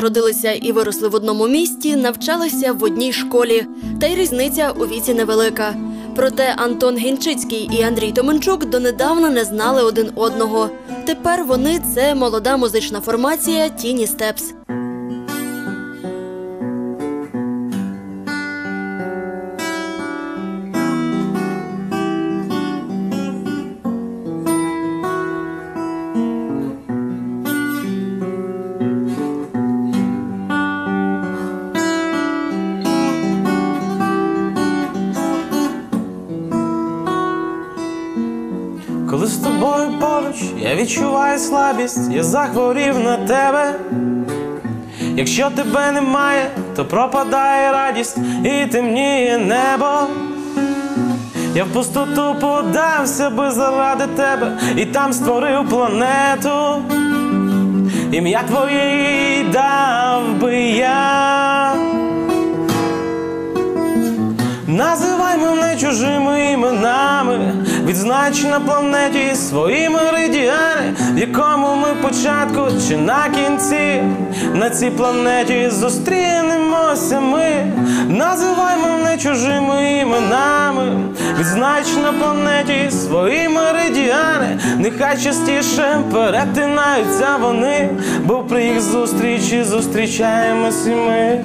Народилися і виросли в одному місті, навчалися в одній школі, та й різниця у віці невелика. Проте Антон Гінчицький і Андрій Томенчук донедавна не знали один одного. Тепер вони це молода музична формація Тіні Степс. Відчуваю слабість, я захворів на тебе. Якщо тебе немає, то пропадає радість і темніє небо. Я в пустоту подався би заради тебе і там створив планету. Ім'я твоє дав би я. Називай мене чужими іменами, відзнач на планеті свої меридіани, в якому ми початку чи на кінці, на цій планеті зустрінемося ми. Називай мене чужими іменами, відзнач на планеті свої меридіани, нехай частіше перетинаються вони, бо при їх зустрічі зустрічаємось і ми.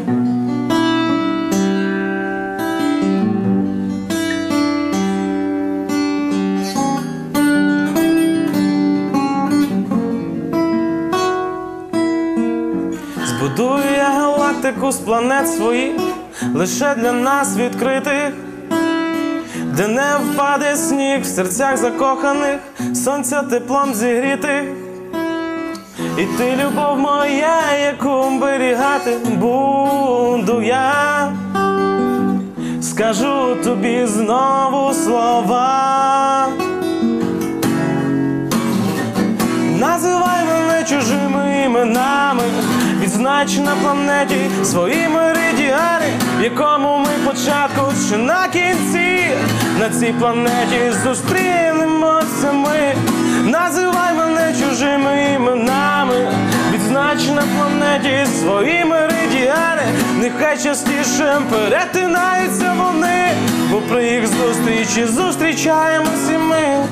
Галактику з планет своїх, лише для нас відкритих, де не впаде сніг в серцях закоханих, сонця теплом зігрітих. І ти, любов моя, яку оберігати буду я, скажу тобі знову слова. Називай мене чужими іменами, відзнач на планеті свої меридіани, в якому ми початку чи на кінці, на цій планеті зустрінемося ми. Називай мене чужими іменами, відзнач на планеті свої меридіани, нехай частіше перетинаються вони, бо при їх зустрічі зустрічаємось і ми.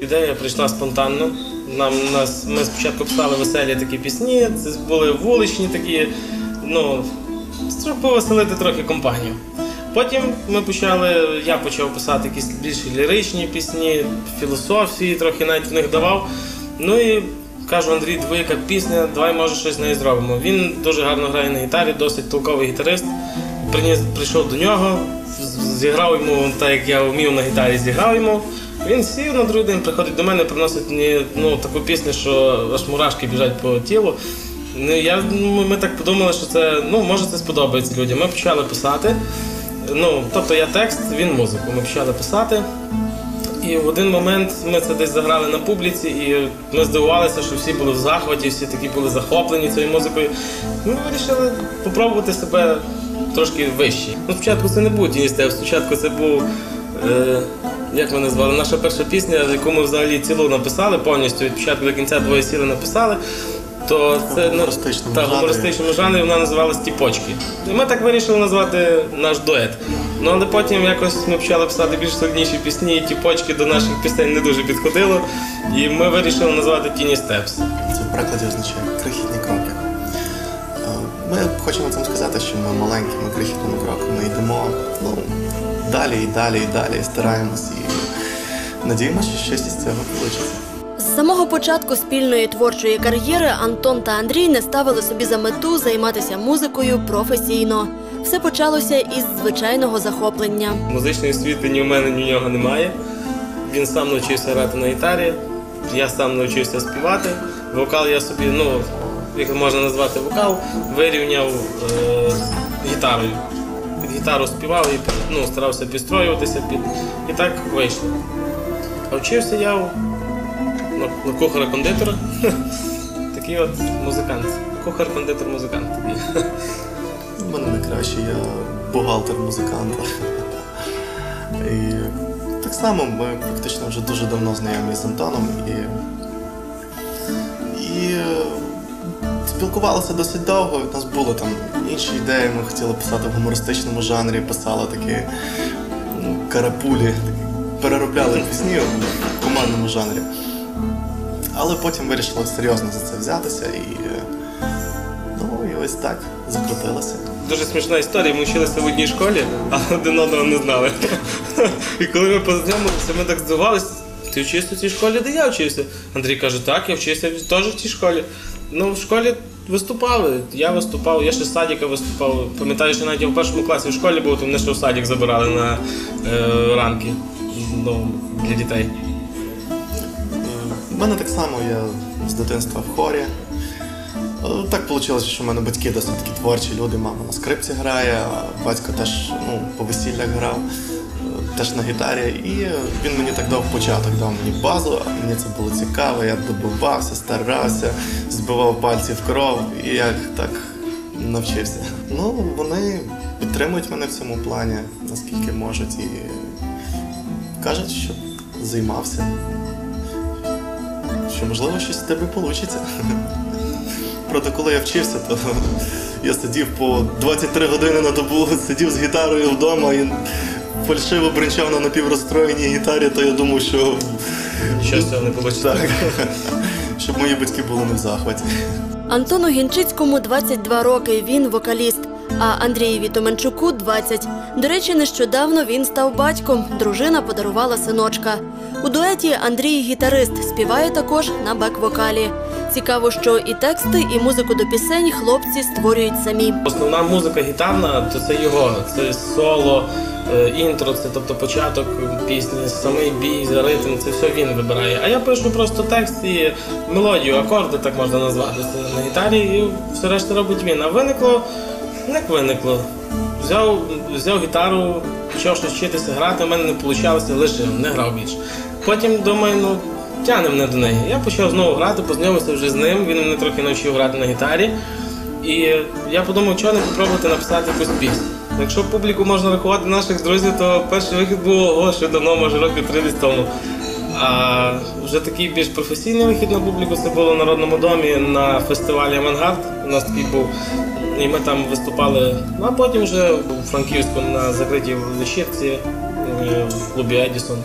Ідея прийшла спонтанно. Нам нас ми спочатку писали веселі такі пісні. Це були вуличні такі, ну щоб повеселити трохи компанію. Потім ми почали, я почав писати якісь більш ліричні пісні, філософії, трохи навіть в них давав. Ну і кажу, Андрій, яка пісня, давай може щось з нею зробимо. Він дуже гарно грає на гітарі, досить толковий гітарист. Приніс, прийшов до нього, зіграв йому так, як я вмів на гітарі, зіграв йому. Він сів на другий день, приходить до мене, приносить мені ну, таку пісню, що аж мурашки біжать по тілу. Ну, я, ну, ми так подумали, що це ну, може це сподобається людям. Ми почали писати. Ну, тобто я текст, він музику. Ми почали писати. І в один момент ми це десь заграли на публіці, і ми здивувалися, що всі були в захваті, всі такі були захоплені цією музикою. Ми вирішили спробувати себе трошки вище. Ну, спочатку це не був Тіні Степ, спочатку це був. Е, як ми назвали? Наша перша пісня, яку ми взагалі цілу написали повністю від початку до кінця двоє сіли написали. То це гумористичному та, гумористичному жанрі вона називалась Тіпочки. І ми так вирішили назвати наш дует. Ну але потім якось ми почали писати більш сильніші пісні, і тіпочки до наших пісень не дуже підходило. І ми вирішили назвати Тіні Степс. Це в перекладі означає крихітні кроки. Е, Ми хочемо цим сказати, що ми маленькими крихітними кроками йдемо ну, далі і далі і далі, і стараємось і надіємося, що щось із цього вийде. З самого початку спільної творчої кар'єри Антон та Андрій не ставили собі за мету займатися музикою професійно. Все почалося із звичайного захоплення. Музичної освіти ні в мене, ні в нього немає. Він сам навчився грати на гітарі, я сам навчився співати. Вокал я собі, ну, як можна назвати вокал, вирівняв е, гітарою. Гітару співав і ну, старався підстроюватися під. І так вийшло. А вчився я на, на кухара-кондитера. Такий от музикант. Кухар-кондитер музикант. У мене найкраще, я бухгалтер музиканта. І так само ми фактично вже дуже давно знайомі з Антоном і І спілкувалися досить довго. У нас були там інші ідеї. Ми хотіли писати в гумористичному жанрі, писали такі ну, карапулі, переробляли пісні в командному жанрі. Але потім вирішили серйозно за це взятися і, е, ну, і ось так закрутилося. Дуже смішна історія. Ми вчилися в одній школі, а один одного не знали. І коли ми познайомилися, ми так здивувалися. Ти вчився в цій школі, де я вчився? Андрій каже, так, я вчився теж в цій школі. Ну, в школі виступали. Я виступав, я ще з садика виступав. Пам'ятаю, що навіть я в першому класі в школі був, то мене ще в садик забирали на е, ранки ну, для дітей. У мене так само я з дитинства в хорі. Е, Так вийшло, що в мене батьки досить такі творчі люди. Мама на скрипці грає, а батько теж ну, по весіллях грав, теж на гітарі. І він мені так дав початок, дав мені базу, а мені це було цікаво, я добивався, старався, збивав пальці в кров і я так навчився. Ну, вони підтримують мене в цьому плані, наскільки можуть, і кажуть, що займався що можливо щось з тебе вийде. Проте, коли я вчився, то я сидів по 23 години на добу, сидів з гітарою вдома і фальшиво бренчав на напіврозстроєній гітарі, то я думав, що Що з не вийде? так, щоб мої батьки були не в захваті. Антону Гінчицькому 22 роки. Він вокаліст. А Андрієві Томенчуку 20. До речі, нещодавно він став батьком. Дружина подарувала синочка. У дуеті Андрій гітарист співає також на бек-вокалі. Цікаво, що і тексти, і музику до пісень хлопці створюють самі. Основна музика гітарна, то це його. Це соло, інтро, це тобто початок пісні, самий бій, ритм, це все він вибирає. А я пишу просто текст і мелодію, акорди, так можна назвати це на гітарі, і все решта робить він. А виникло, як виникло. Взяв, взяв гітару, почав щось вчитися грати, в мене не вийшло, лишив, не грав більше. Потім думаю, ну тягне мене до неї. Я почав знову грати, познайомився вже з ним, він мене трохи навчив грати на гітарі. І я подумав, чого не спробувати написати якусь пісню. Якщо публіку можна рахувати наших друзів, то перший вихід був ого, що давно, може років 30 тому. А вже такий більш професійний вихід на публіку це було в Народному домі на фестивалі Авангард. У нас такий був. І ми там виступали. Ну а потім вже у Франківську на закритій вечірці е, в клубі Едісон.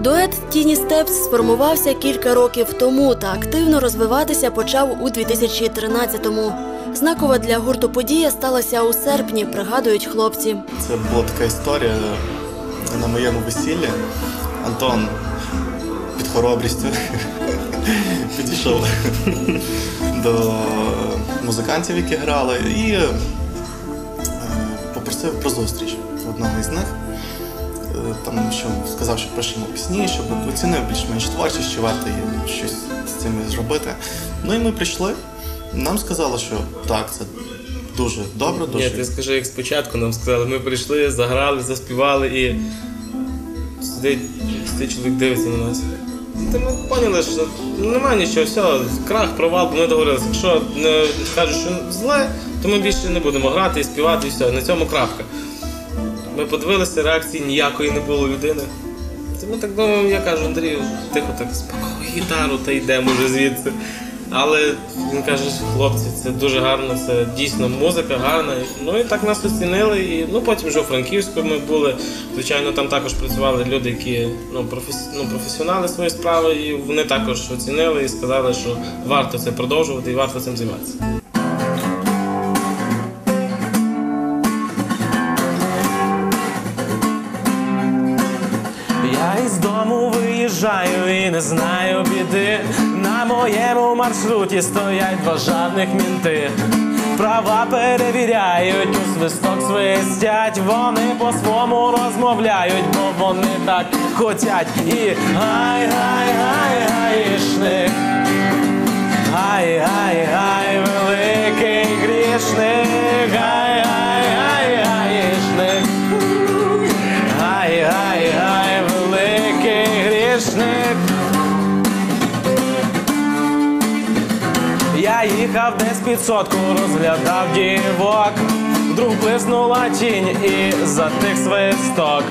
Дует Тіні Степс сформувався кілька років тому та активно розвиватися почав у 2013-му. Знакова для гурту подія сталася у серпні, пригадують хлопці. Це була така історія на моєму весіллі. Антон під хоробрістю підійшов до музикантів, які грали, і е, попросив про зустріч одного із них. Е, Там що сказав, що пишемо пісні, щоб оцінив більш-менш творчість, чи варто є щось з цим зробити. Ну і ми прийшли. Нам сказали, що так, це дуже добре, дуже Ні, ти скажи, як спочатку нам сказали, ми прийшли, заграли, заспівали і сидить, сидить чоловік дивиться на нас. Та ми поняли, що немає нічого, все, крах, провал, бо ми договорилися. Якщо не скажуть, що зле, то ми більше не будемо грати і співати, і все. На цьому крапка. Ми подивилися, реакції ніякої не було людини. Це ми так думаємо, я кажу, Андрію, тихо так спокій гітару та йдемо вже звідси. Але він каже, хлопці, це дуже гарно, це дійсно музика гарна. Ну і так нас оцінили. І ну потім вже у Франківську ми були. Звичайно, там також працювали люди, які ну, професі... ну, професіонали свої справи, і вони також оцінили і сказали, що варто це продовжувати і варто цим займатися. Не знаю біди. На моєму маршруті стоять два жадних мінти. Права перевіряють, у свисток свистять, вони по-свому розмовляють, бо вони так хотять. І гай, гай, гай, гаїшник. Гай, гай, гай, великий грішник. Гай, гай, їхав десь під сотку, розглядав дівок. Вдруг блиснула тінь і затих свисток.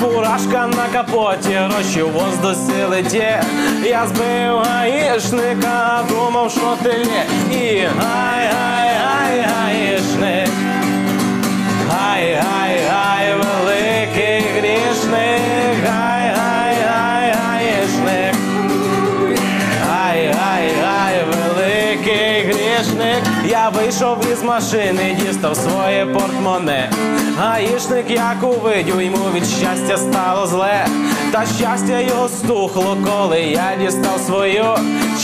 фуражка на капоті, рощу в воздусі. Я збив гаїшника, думав, що ти лє. І гай, гай, гай, гаїшник. Вийшов із машини, дістав своє портмоне. Гаїшник, як увидів, йому від щастя стало зле. Та щастя його стухло, коли я дістав свою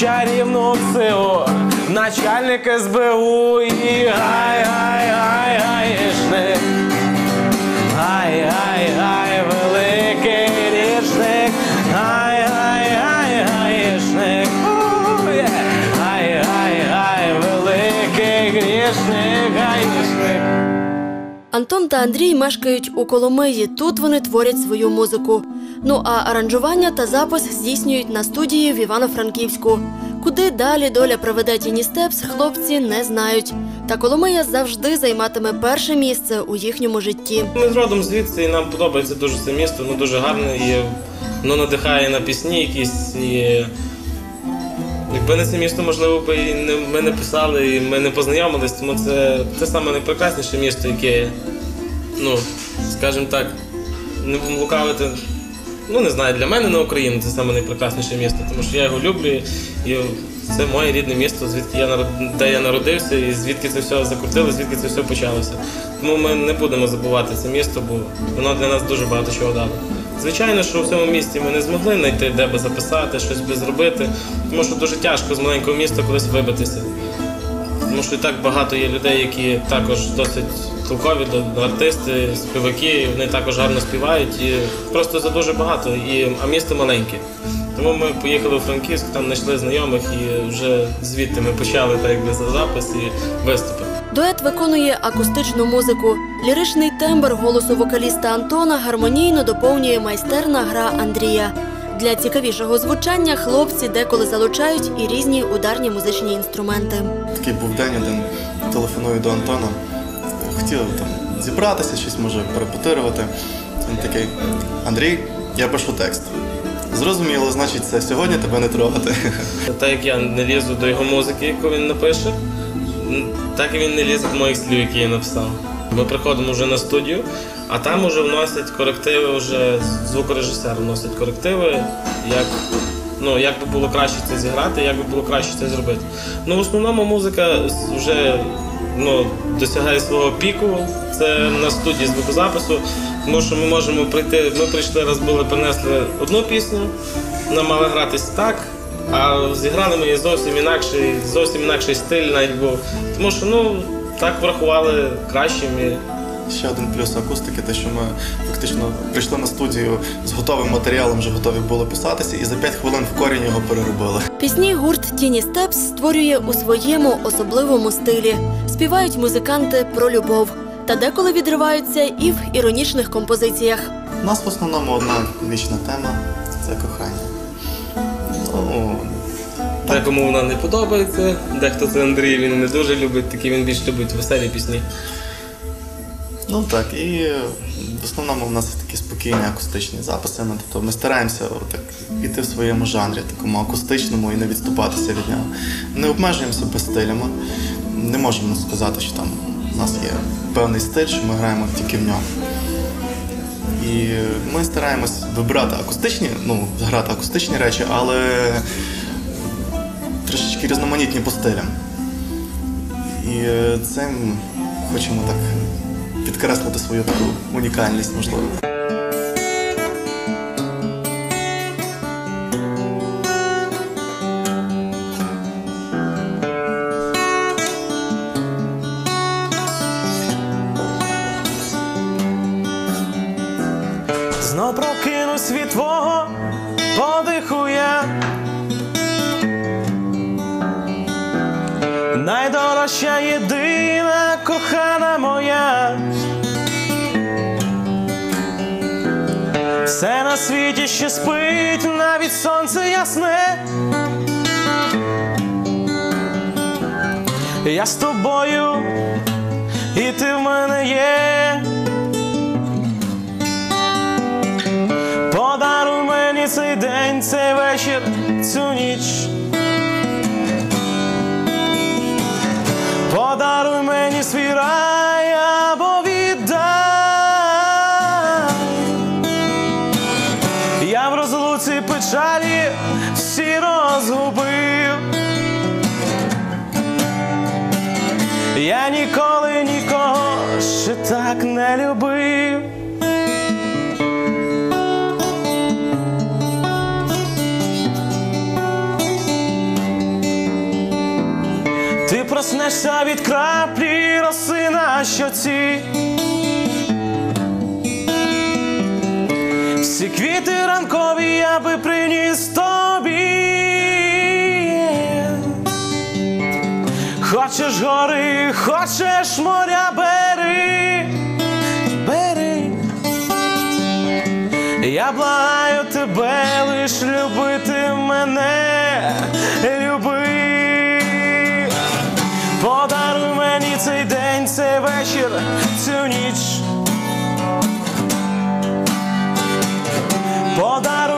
чарівну силу. Начальник СБУ і гай, гай, гай, гаїшник. Антон та Андрій мешкають у Коломиї. Тут вони творять свою музику. Ну а аранжування та запис здійснюють на студії в Івано-Франківську. Куди далі доля проведе Тіні Степс, хлопці не знають. Та Коломия завжди займатиме перше місце у їхньому житті. Ми з родом звідси, і нам подобається дуже це місто, воно дуже гарне і воно надихає на пісні якісь. І... Якби не це місто, можливо, би і не, ми не писали, і ми не познайомились, тому це, це саме найпрекрасніше місто, яке, ну, скажімо так, не будемо лукавити. Ну, не знаю, для мене на Україні це саме найпрекрасніше місто, тому що я його люблю, і це моє рідне місто, звідки я народ- де я народився, і звідки це все закрутило, звідки це все почалося. Тому ми не будемо забувати це місто, бо воно для нас дуже багато чого дало. Звичайно, що в цьому місті ми не змогли знайти, де би записати, щось би зробити, тому що дуже тяжко з маленького міста кудись вибитися. Тому що і так багато є людей, які також досить толкові, артисти, співаки, вони також гарно співають. І просто за дуже багато. І, а місто маленьке. Тому ми поїхали у Франківськ, там знайшли знайомих і вже звідти ми почали так якби за запис і виступи. Дует виконує акустичну музику. Ліричний тембр голосу вокаліста Антона гармонійно доповнює майстерна гра Андрія. Для цікавішого звучання хлопці деколи залучають і різні ударні музичні інструменти. Такий був день один, телефоную до Антона. Хотів там зібратися, щось може перепотирувати. Він такий: Андрій, я пишу текст. Зрозуміло, значить, це сьогодні тебе не трогати. Так як я не лізу до його музики, яку він напише, так він не лізе до моїх слів, які я написав. Ми приходимо вже на студію, а там вже вносять корективи, вже звукорежисер вносить корективи, як, ну, як би було краще це зіграти, як би було краще це зробити. Ну, в основному музика вже ну, досягає свого піку. Це на студії звукозапису, тому що ми можемо прийти. Ми прийшли, раз були, принесли одну пісню, нам мали гратись так, а зіграли ми зовсім інакший, зовсім інакший стиль навіть був. Тому що ну, так врахували кращим. І... Ще один плюс акустики, те, що ми фактично прийшли на студію з готовим матеріалом, вже готові були писатися, і за 5 хвилин в корінь його переробили. Пісні гурт Тіні Степс створює у своєму особливому стилі. Співають музиканти про любов та деколи відриваються і в іронічних композиціях. У нас в основному одна вічна тема це кохання. Декому вона не подобається, дехто це Андрій, він не дуже любить, такі він більш любить веселі пісні. Ну так, і в основному в нас такі спокійні акустичні записи. Ну, тобто ми стараємося так іти в своєму жанрі, такому акустичному і не відступатися від нього. Не обмежуємося без стилями. Не можемо сказати, що там у нас є певний стиль, що ми граємо тільки в ньому. І ми стараємось вибирати акустичні, ну, грати акустичні речі, але трошечки різноманітні по стилям. І е, цим хочемо так підкреслити свою таку унікальність, можливо. Від твого подиху я. Найдорожча єдина кохана моя. Все на світі ще спить, навіть сонце ясне. Я з тобою, і ти в мене є. Вечір, цю ніч. Подаруй мені свій рай або віддай. Я в розлуці печалі всі розгубив. Я ніколи нікого ще так не любив. Проснешся від краплі роси на щоці. Всі квіти ранкові я би приніс тобі. Хочеш гори, хочеш моря, бери, бери. Я благаю тебе лиш любити мене, цей вечір, цю ніч. Подаруй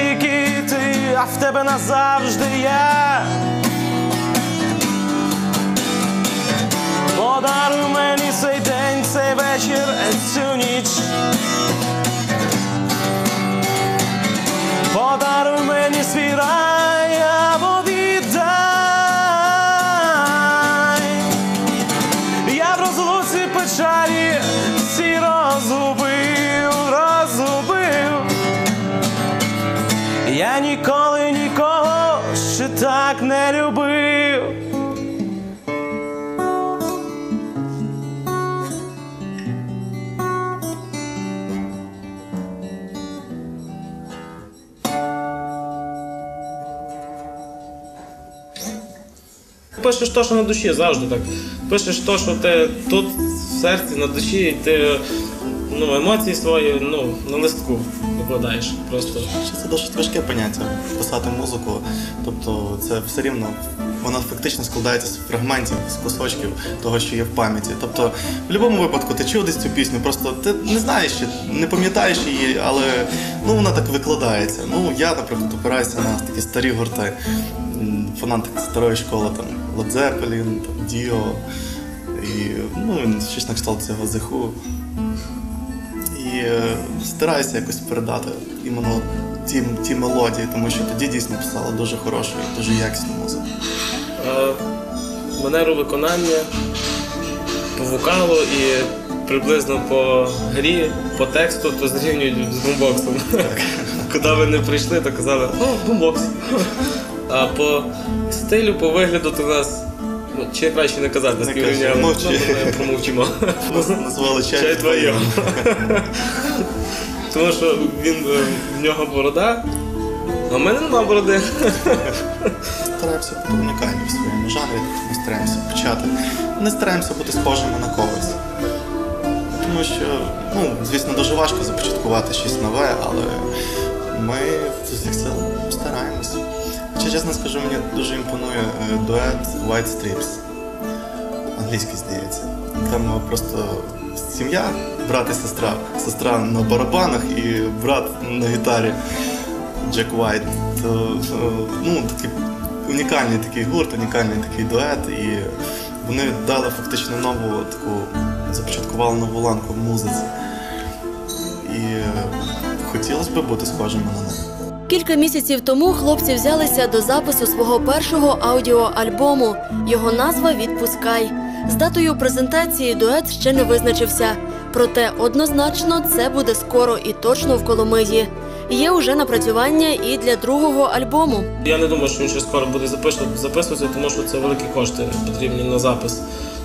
навіки ти, а в тебе назавжди я. Подаруй мені цей день, цей вечір, цю ніч. Подаруй мені свій рай Пишеш то, що на душі, завжди так. Пишеш то, що ти тут в серці, на душі, і ти ну, емоції свої ну, на листку викладаєш. Просто. Це досить важке поняття писати музику. Тобто це все рівно вона фактично складається з фрагментів, з кусочків того, що є в пам'яті. Тобто, в будь-якому випадку ти чув десь цю пісню, просто ти не знаєш, не пам'ятаєш її, але ну вона так викладається. Ну я, наприклад, опираюся на такі старі гурти. М, Фанат старої школи, там Led Zeppelin, Dio, і ну, щось на кшталт цього зиху. І е, стараюся якось передати іменно ті, ті мелодії, тому що тоді дійсно писала дуже хорошу і дуже якісну музику. Е, манеру виконання по вокалу і приблизно по грі, по тексту, то зрівнюють з бумбоксом. Куди ви не прийшли, то казали, о, бумбокс. А по стилю, по вигляду, то нас. Ну, чи краще не казати, Не співрівняли. Ну, ми промовчимо. Нас назвали чай, Чай твоє. Тому що він е, в нього борода, а в мене нема бороди. Стараємося бути унікальні в своєму жанрі, ми стараємося почати. Не стараємося бути схожими на когось. Тому що, ну, звісно, дуже важко започаткувати щось нове, але ми з усіх сил стараємося. Хоча, чесно скажу, мені дуже імпонує е, дует White Strips. Англійський, здається. Там е, просто сім'я, брат і сестра. Сестра на барабанах і брат на гітарі. Джек Вайт. То, е, ну, такий унікальний такий гурт, унікальний такий дует. І вони дали фактично нову таку, започаткували нову ланку в музиці. І хотілося б бути схожими на них. Кілька місяців тому хлопці взялися до запису свого першого аудіоальбому. Його назва Відпускай. З датою презентації дует ще не визначився. Проте однозначно це буде скоро і точно в Коломиї. Є уже напрацювання і для другого альбому. Я не думаю, що він ще скоро буде записувати- записуватися, тому що це великі кошти потрібні на запис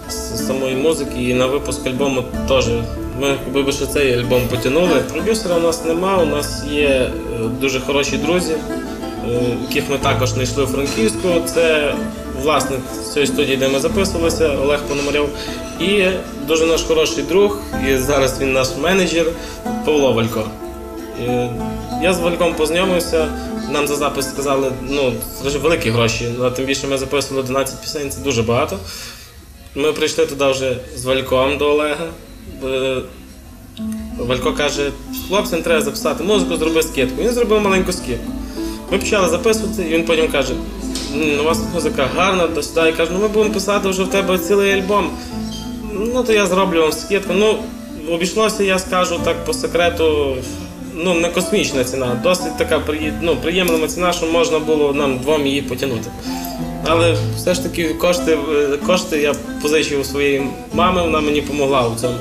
с- самої музики і на випуск альбому теж. Ми якби ще цей альбом потягнули. Продюсера у нас нема, у нас є е, дуже хороші друзі, е, яких ми також знайшли у Франківську. Це власник цієї студії, де ми записувалися, Олег Пономарьов. І дуже наш хороший друг, і зараз він наш менеджер Павло Валько. Е, Я з Вальком познайомився. Нам за запис сказали, ну, дуже великі гроші. Ну, а тим більше ми записували 11 пісень, це дуже багато. Ми прийшли туди вже з Вальком до Олега. Е, Валько каже, хлопцям треба записати музику, зроби скидку. Він зробив маленьку скидку. Ми почали записувати, і він потім каже: у вас музика гарна, до сюди. Я кажу, ну ми будемо писати вже в тебе цілий альбом. Ну, то я зроблю вам скидку. Ну, обійшлося, я скажу так по секрету, ну, не космічна ціна, досить така ну, приємна ціна, що можна було нам двом її потягнути. Але все ж таки кошти, кошти я позичив у своєї мами, вона мені допомогла у цьому.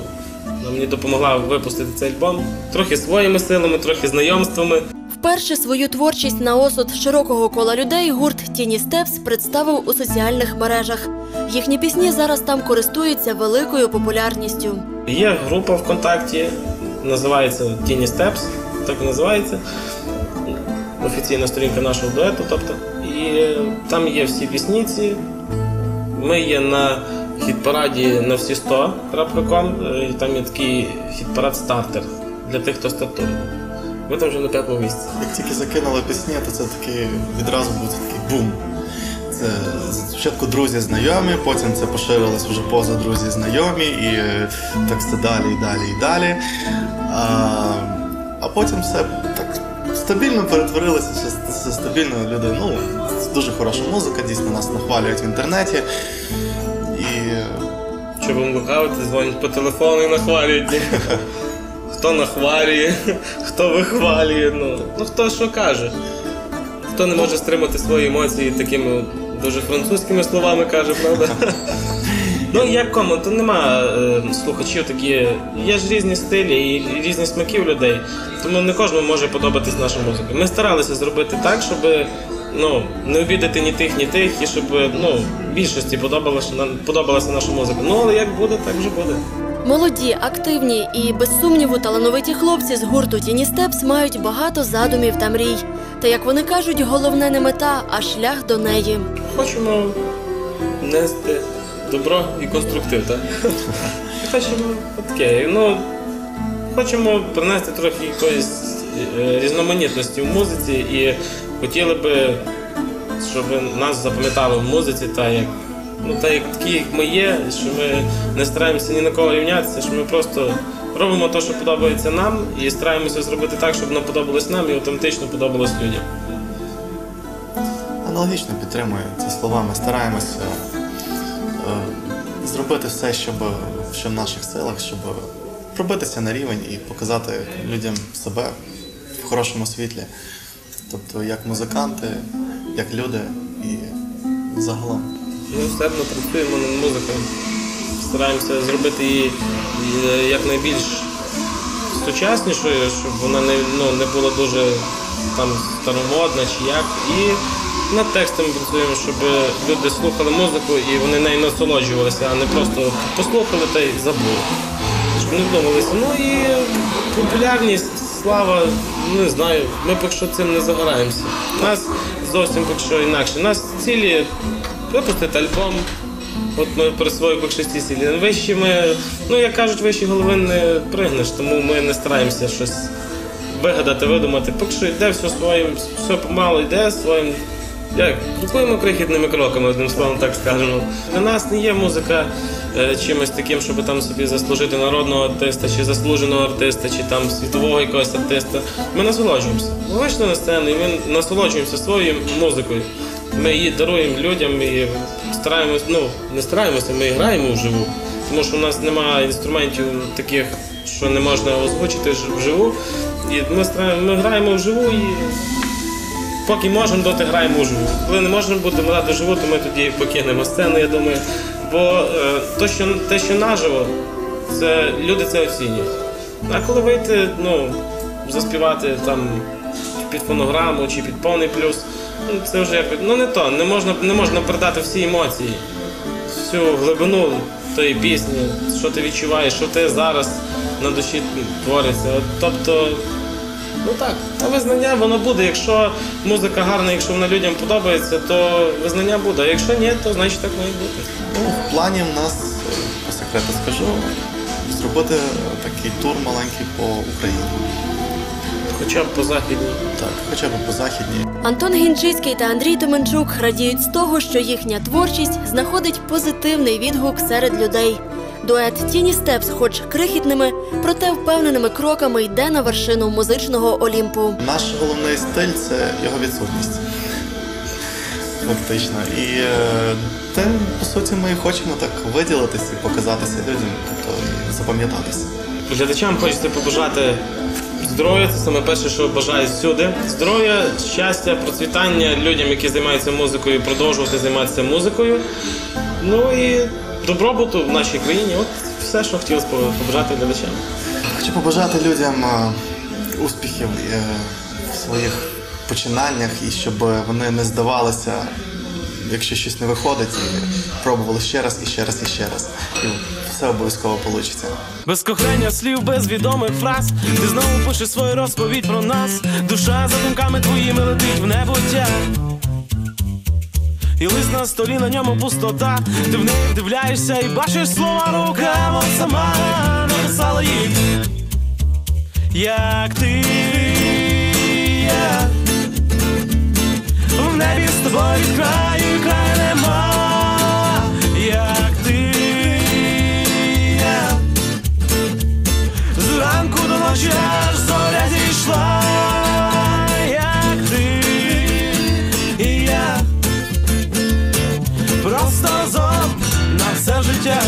Вона мені допомогла випустити цей альбом. Трохи своїми силами, трохи знайомствами. Вперше свою творчість на осуд широкого кола людей гурт Тіні Степс представив у соціальних мережах. Їхні пісні зараз там користуються великою популярністю. Є група ВКонтакті, називається Тіні Steps, так і називається. Офіційна сторінка нашого дуету. Тобто. І там є всі пісні ці. Ми є на хіт-параді на всі 100.com. е, і Там є такий хіт-парад стартер для тих, хто стартує. Ми там вже на п'ятому місці. Як тільки закинули пісні, то це такий відразу був такий бум. Це спочатку друзі знайомі, потім це поширилось вже поза друзі знайомі, і е, так все далі, і далі, і далі. А, а потім все так стабільно перетворилося, все стабільно люди. Ну, дуже хороша музика, дійсно нас нахвалюють в інтернеті. І Щоб вам лукавити, дзвонять по телефону і нахвалюють. Хто нахвалює, хто вихвалює, ну, ну хто що каже. Хто не може стримати свої емоції такими дуже французькими словами каже, правда? Ну, як кому, то нема е, слухачів такі. Є ж різні стилі і різні смаки у людей. Тому не кожному може подобатись наша музика. Ми старалися зробити так, щоб ну, не обідати ні тих, ні тих, і щоб ну, більшості подобалася, подобалася наша музика. Ну, але як буде, так вже буде. Молоді, активні і без сумніву талановиті хлопці з гурту Тіні Степс мають багато задумів та мрій. Та як вони кажуть, головне не мета, а шлях до неї. Хочемо нести добро і конструктив, так? Хочемо таке. Ну, хочемо принести трохи якоїсь е, різноманітності в музиці і хотіли би, щоб нас запам'ятали в музиці, та як, ну, та як такі, як ми є, що ми не стараємося ні на кого рівнятися, що ми просто робимо те, що подобається нам, і стараємося зробити так, щоб воно подобалось нам і автоматично подобалось людям. аналогічно підтримую ці слова. Ми стараємося е, зробити все, щоб, що в наших силах, щоб пробитися на рівень і показати людям себе в хорошому світлі. Тобто як музиканти, як люди і загалом. Ми вступно працюємо над музикою. Стараємося зробити її е, якнайбільш сучаснішою, щоб вона не, ну, не була дуже там старомодна чи як. І над текстом працюємо, щоб люди слухали музику і вони нею насолоджувалися, а не просто послухали та й забули. Щоб не вдумалися. Ну і популярність, слава, не знаю, ми поки що цим не загораємося. У нас зовсім поки що інакше. У нас цілі випустити альбом. От ми при своїй поки що ці цілі. Вищі ми, ну як кажуть, вищі голови не пригнеш, тому ми не стараємося щось вигадати, видумати. Поки що йде все своїм, все помало йде своїм. Як крокуємо крихітними кроками, одним словом, так скажемо. Для нас не є музика е, чимось таким, щоб там собі заслужити народного артиста, чи заслуженого артиста, чи там світового якогось артиста. Ми насолоджуємося. Ми вийшли на сцену і ми насолоджуємося своєю музикою. Ми її даруємо людям і стараємось, ну не стараємося, ми граємо вживу. Тому що в нас немає інструментів таких, що не можна озвучити вживу. І ми ми граємо вживу і поки можемо, доти граємо вживу. Коли не можемо бути грати вживу, то ми тоді покинемо сцену, я думаю. Бо е, то, що, те, що наживо, це люди це оцінюють. А коли вийти, ну, заспівати там під фонограму чи під повний плюс, ну, це вже якось ну не то, не можна, не можна передати всі емоції, всю глибину тої пісні, що ти відчуваєш, що ти зараз на душі твориться. От, тобто, ну так, а визнання воно буде. Якщо музика гарна, якщо вона людям подобається, то визнання буде. А якщо ні, то значить так має бути. Ну, в плані в нас, по секрету скажу, зробити такий тур маленький по Україні. Хоча б по західній. Так, хоча б по західній. Антон Гінчицький та Андрій Томенчук радіють з того, що їхня творчість знаходить позитивний відгук серед людей. Дует Тіні Степс, хоч крихітними, проте впевненими кроками йде на вершину музичного Олімпу. Наш головний стиль це його відсутність. Фактично. І е, те, по суті, ми хочемо так виділитися і показатися людям, тобто запам'ятатися. Глядачам хочеться побажати здоров'я, це саме перше, що бажаю всюди. Здоров'я, щастя, процвітання людям, які займаються музикою, продовжувати займатися музикою. Ну і добробуту в нашій країні. От все, що хотілося побажати глядачам. Хочу побажати людям е, успіхів е, в своїх починаннях і щоб вони не здавалися, якщо щось не виходить, і пробували ще раз, і ще раз, і ще раз. І все обов'язково вийде. Без кохання слів, без відомих фраз. Ти знову пишеш свою розповідь про нас. Душа за думками твоїми летить в небуття і лист на столі на ньому пустота. Ти в неї вдивляєшся і бачиш слова руками сама написала їх, як ти. В небі з тобою краю, краю нема, як ти. Зранку до ночі аж зоря зійшла. разом на все життя.